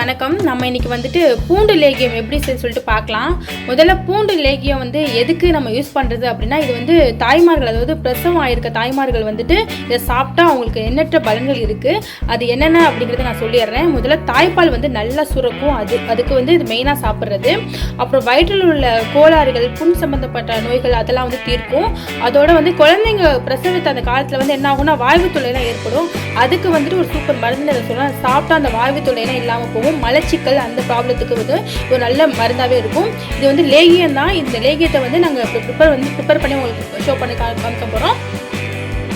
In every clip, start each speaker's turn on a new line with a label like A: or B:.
A: வணக்கம். நம்ம இன்னைக்கு வந்துட்டு பூண்டு லேகியம் எப்படி சொல்லிட்டு பார்க்கலாம். முதல்ல பூண்டு லேகியம் வந்து எதுக்கு நம்ம யூஸ் பண்ணுறது அப்படின்னா இது வந்து தாய்மார்கள் அதாவது பிரசவம் ஆயிருக்க தாய்மார்கள் வந்துட்டு இதை சாப்பிட்டா அவங்களுக்கு எண்ணற்ற பலன்கள் இருக்குது அது என்னென்ன அப்படிங்கிறத நான் சொல்லிடுறேன். முதல்ல தாய்ப்பால் வந்து நல்லா சுரக்கும். அது அதுக்கு வந்து இது மெயினாக சாப்பிட்றது. அப்புறம் வயிற்றில் உள்ள கோளாறுகள் புண் சம்மந்தப்பட்ட நோய்கள் அதெல்லாம் வந்து தீர்க்கும். அதோட வந்து குழந்தைங்க பிரசவித்த அந்த காலத்தில் வந்து என்ன ஆகும்னா வாய்வு தொல்லைலாம் ஏற்படும். அதுக்கு வந்துட்டு ஒரு சூப்பர் மருந்து சொல்லலாம் சாப்பிட்டா அந்த வாய்வு தொல்லைலாம் இல்லாமல் போகும். மலச்சிக்கல் அந்த ப்ராப்ளத்துக்கு வந்து ஒரு நல்ல மருந்தாகவே இருக்கும். இது வந்து லேகியம் தான் இந்த லேகியத்தை வந்து நாங்கள் ப்ரிப்பேர் வந்து ப்ரிப்பேர் பண்ணி உங்களுக்கு ஷோ பண்ணி கா- காமிக்க போகிறோம்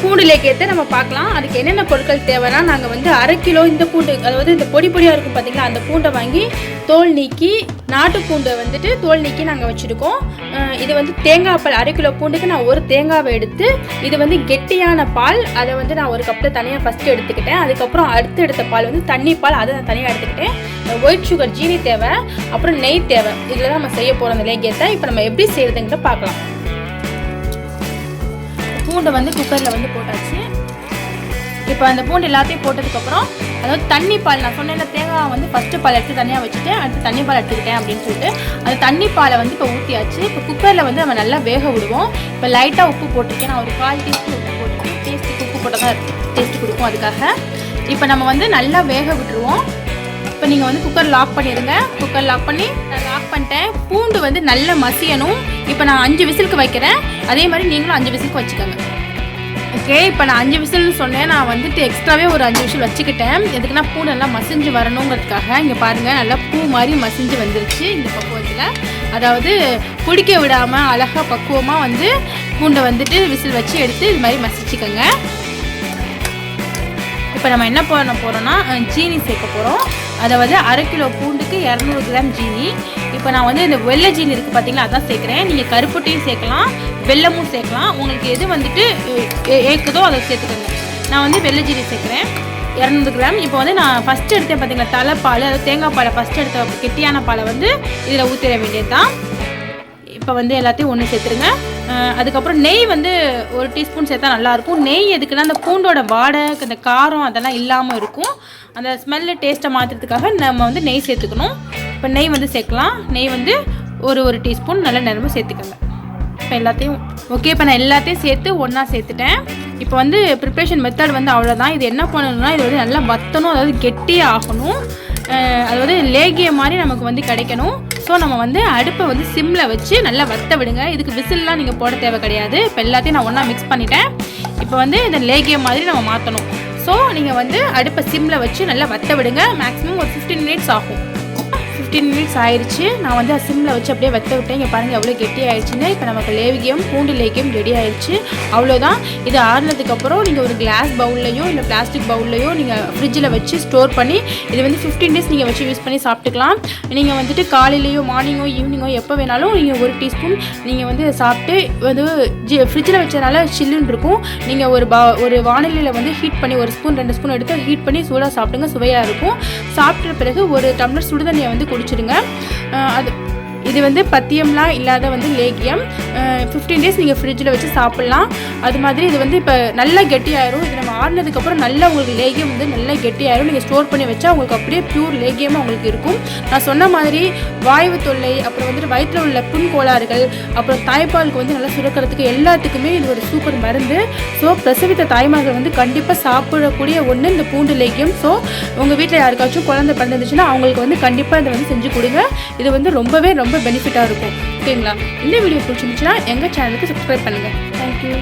A: பூண்டு லேக்கியத்தை நம்ம பார்க்கலாம். அதுக்கு என்னென்ன பொருட்கள் தேவைன்னா நாங்கள் வந்து அரை கிலோ இந்த பூண்டு அதாவது இந்த பொடி பொடியாக இருக்கும் பார்த்திங்களா அந்த பூண்டை வாங்கி தோல் நீக்கி நாட்டு பூண்டை வந்துட்டு தோல் நீக்கி நாங்கள் வச்சுருக்கோம். இது வந்து தேங்காய் பால் அரை கிலோ பூண்டுக்கு நான் ஒரு தேங்காவை எடுத்து இது வந்து கெட்டியான பால் அதை வந்து நான் ஒரு கப்பில் தனியாக ஃபஸ்ட்டு எடுத்துக்கிட்டேன். அதுக்கப்புறம் அடுத்து எடுத்த பால் வந்து தண்ணி பால் அதை நான் தனியாக எடுத்துக்கிட்டேன். ஒயிட் சுகர் ஜீனி தேவை அப்புறம் நெய் தேவை. இதில் தான் நம்ம செய்ய போகிறோம் அந்த லேகியத்தை இப்போ நம்ம எப்படி செய்கிறதுங்கிட்ட பார்க்கலாம். பூண்டை வந்து குக்கரில் வந்து போட்டாச்சு. இப்போ அந்த பூண்டு எல்லாத்தையும் போட்டதுக்கப்புறம் அதாவது தண்ணி பால் நான் சொன்னேன்ல தேங்காய் வந்து ஃபஸ்ட்டு பால் எடுத்து தனியாக வச்சுட்டு அடுத்து தண்ணி பால் எடுத்துக்கிட்டேன் அப்படின்னு சொல்லிட்டு அந்த தண்ணி பாலை வந்து இப்போ ஊற்றியாச்சு இப்போ குக்கரில் வந்து நம்ம நல்லா வேக விடுவோம். இப்போ லைட்டாக உப்பு போட்டிருக்கேன். நான் ஒரு கால் டீஸ்பூன் உப்பு போட்டிருக்கேன். டேஸ்ட்டுக்கு உப்பு போட்டால் தான் டேஸ்ட் கொடுக்கும் அதுக்காக. இப்போ நம்ம வந்து நல்லா வேக விட்டுருவோம். இப்போ நீங்கள் வந்து குக்கர் லாக் பண்ணிடுங்க குக்கர் லாக் பண்ணி நான் லாக் பண்ணிட்டேன். பூண்டு வந்து நல்லா மசியணும். இப்போ நான் அஞ்சு விசிலுக்கு வைக்கிறேன். அதே மாதிரி நீங்களும் அஞ்சு விசிலுக்கு வச்சுக்கோங்க. ஓகே இப்போ நான் அஞ்சு விசில்னு சொன்னேன். நான் வந்துட்டு எக்ஸ்ட்ராவே ஒரு அஞ்சு விசில் வச்சுக்கிட்டேன். எதுக்குன்னா பூ நல்லா மசிஞ்சு வரணுங்கிறதுக்காக இங்கே பாருங்கள் நல்லா பூ மாதிரி மசிஞ்சு வந்துருச்சு இந்த பக்குவத்தில். அதாவது குடிக்க விடாமல் அழகாக பக்குவமாக வந்து பூண்டை வந்துட்டு விசில் வச்சு எடுத்து இது மாதிரி மசிச்சுக்கோங்க. இப்போ நம்ம என்ன பண்ண போகிறோம்னா சீனி ஜீனி சேர்க்க போகிறோம் அதாவது அரை கிலோ பூண்டுக்கு இரநூறு கிராம் ஜீனி. இப்போ நான் வந்து இந்த வெள்ளை ஜீனி இருக்குது பார்த்தீங்களா அதான் சேர்க்குறேன். நீங்கள் கருப்புட்டையும் சேர்க்கலாம் வெல்லமும் சேர்க்கலாம். உங்களுக்கு எது வந்துட்டு ஏற்குதோ அதை சேர்த்துக்கோங்க. நான் வந்து வெள்ளை ஜீனி சேர்க்குறேன். இரநூறு கிராம். இப்போ வந்து நான் ஃபஸ்ட்டு எடுத்தேன் பார்த்தீங்களா தலைப்பால் அதாவது தேங்காய் பாலை ஃபஸ்ட்டு எடுத்த கெட்டியான பாலை வந்து இதில் ஊற்றிட வேண்டியது தான் இப்போ வந்து எல்லாத்தையும் ஒன்று சேர்த்துருங்க. அதுக்கப்புறம் நெய் வந்து ஒரு டீஸ்பூன் சேர்த்தா நல்லாயிருக்கும். நெய் எதுக்குன்னா அந்த பூண்டோட வாடை அந்த காரம் அதெல்லாம் இல்லாமல் இருக்கும். அந்த ஸ்மெல்லு டேஸ்ட்டை மாற்றுறதுக்காக நம்ம வந்து நெய் சேர்த்துக்கணும். இப்போ நெய் வந்து சேர்க்கலாம். நெய் வந்து ஒரு ஒரு டீஸ்பூன் நல்ல நேரமாக சேர்த்துக்கோங்க. இப்போ எல்லாத்தையும் ஓகே இப்போ நான் எல்லாத்தையும் சேர்த்து ஒன்றா சேர்த்துட்டேன். இப்போ வந்து ப்ரிப்ரேஷன் மெத்தட் வந்து அவ்வளோதான் இது என்ன பண்ணணும்னா இது வந்து நல்லா வத்தணும் அதாவது கெட்டியாக ஆகணும். அது வந்து லேகிய மாதிரி நமக்கு வந்து கிடைக்கணும். ஸோ நம்ம வந்து அடுப்பை வந்து சிம்மில் வச்சு நல்லா வத்த விடுங்க. இதுக்கு விசில்லாம் நீங்கள் போட தேவை கிடையாது. இப்போ எல்லாத்தையும் நான் ஒன்றா மிக்ஸ் பண்ணிட்டேன். இப்போ வந்து இந்த லேகியம் மாதிரி நம்ம மாற்றணும் ஸோ நீங்கள் வந்து அடுப்பை சிம்மில் வச்சு நல்லா வத்த விடுங்க. மேக்ஸிமம் ஒரு ஃபிஃப்டீன் மினிட்ஸ் ஆகும். ஃபிஃப்டீன் மினிட்ஸ் ஆயிடுச்சு நான் வந்து சிம்மில் வச்சு அப்படியே வெத்த விட்டேன். இங்கே பாருங்கள் எவ்வளோ கெட்டி ஆயிடுச்சுன்னு இப்போ நமக்கு லேகியம் பூண்டு லேகியம் ரெடி ஆயிடுச்சு அவ்வளோதான் இது ஆறுனதுக்கப்புறம் நீங்கள் ஒரு கிளாஸ் பவுல்லையோ இல்லை பிளாஸ்டிக் பவுல்லையோ நீங்கள் ஃப்ரிட்ஜில் வச்சு ஸ்டோர் பண்ணி இது வந்து ஃபிஃப்டீன் டேஸ் நீங்கள் வச்சு யூஸ் பண்ணி சாப்பிட்டுக்கலாம். நீங்கள் வந்துட்டு காலையிலையோ மார்னிங்கோ ஈவினிங்கோ எப்போ வேணாலும் நீங்கள் ஒரு டீஸ்பூன் நீங்கள் வந்து சாப்பிட்டு வந்து ஜி ஃப்ரிட்ஜில் வச்சதுனால சில்லுன்னு இருக்கும். நீங்கள் ஒரு பா ஒரு வானிலையில் வந்து ஹீட் பண்ணி ஒரு ஸ்பூன் ரெண்டு ஸ்பூன் எடுத்து ஹீட் பண்ணி சூடாக சாப்பிடுங்க. சுவையாக இருக்கும். சாப்பிட்ட பிறகு ஒரு டம்ளர் சுடுதண்ணியை வந்து குடிச்சிடுங்க. அது இது வந்து பத்தியம்லாம் இல்லாத வந்து லேகியம். ஃபிஃப்டீன் டேஸ் நீங்கள் ஃப்ரிட்ஜில் வச்சு சாப்பிட்லாம். அது மாதிரி இது வந்து இப்போ நல்லா கெட்டியாயிரும். இது நம்ம ஆடினதுக்கப்புறம் நல்லா உங்களுக்கு லேகியம் வந்து நல்லா கெட்டியாயிரும். நீங்கள் ஸ்டோர் பண்ணி வச்சா உங்களுக்கு அப்படியே பியூர் லேகியமாக உங்களுக்கு இருக்கும். நான் சொன்ன மாதிரி வாய்வு தொல்லை அப்புறம் வந்துட்டு வயிற்றில் உள்ள புண் கோளாறுகள் அப்புறம் தாய்ப்பாலுக்கு வந்து நல்லா சுரக்கிறதுக்கு எல்லாத்துக்குமே இது ஒரு சூப்பர் மருந்து. ஸோ பிரசவித்த தாய்மார்கள் வந்து கண்டிப்பாக சாப்பிடக்கூடிய ஒன்று இந்த பூண்டு லேகியம். ஸோ உங்கள் வீட்டில் யாருக்காச்சும் குழந்தை பிறந்துச்சுன்னா அவங்களுக்கு வந்து கண்டிப்பாக இதை வந்து செஞ்சு கொடுங்க. இது வந்து ரொம்பவே ரொம்ப ரொம்ப பெனிஃபிட்டாக இருக்கும். ஓகேங்களா இந்த வீடியோ பிடிச்சிருந்துச்சுன்னா எங்கள் சேனலுக்கு சப்ஸ்கிரைப் பண்ணுங்கள் தேங்க்யூ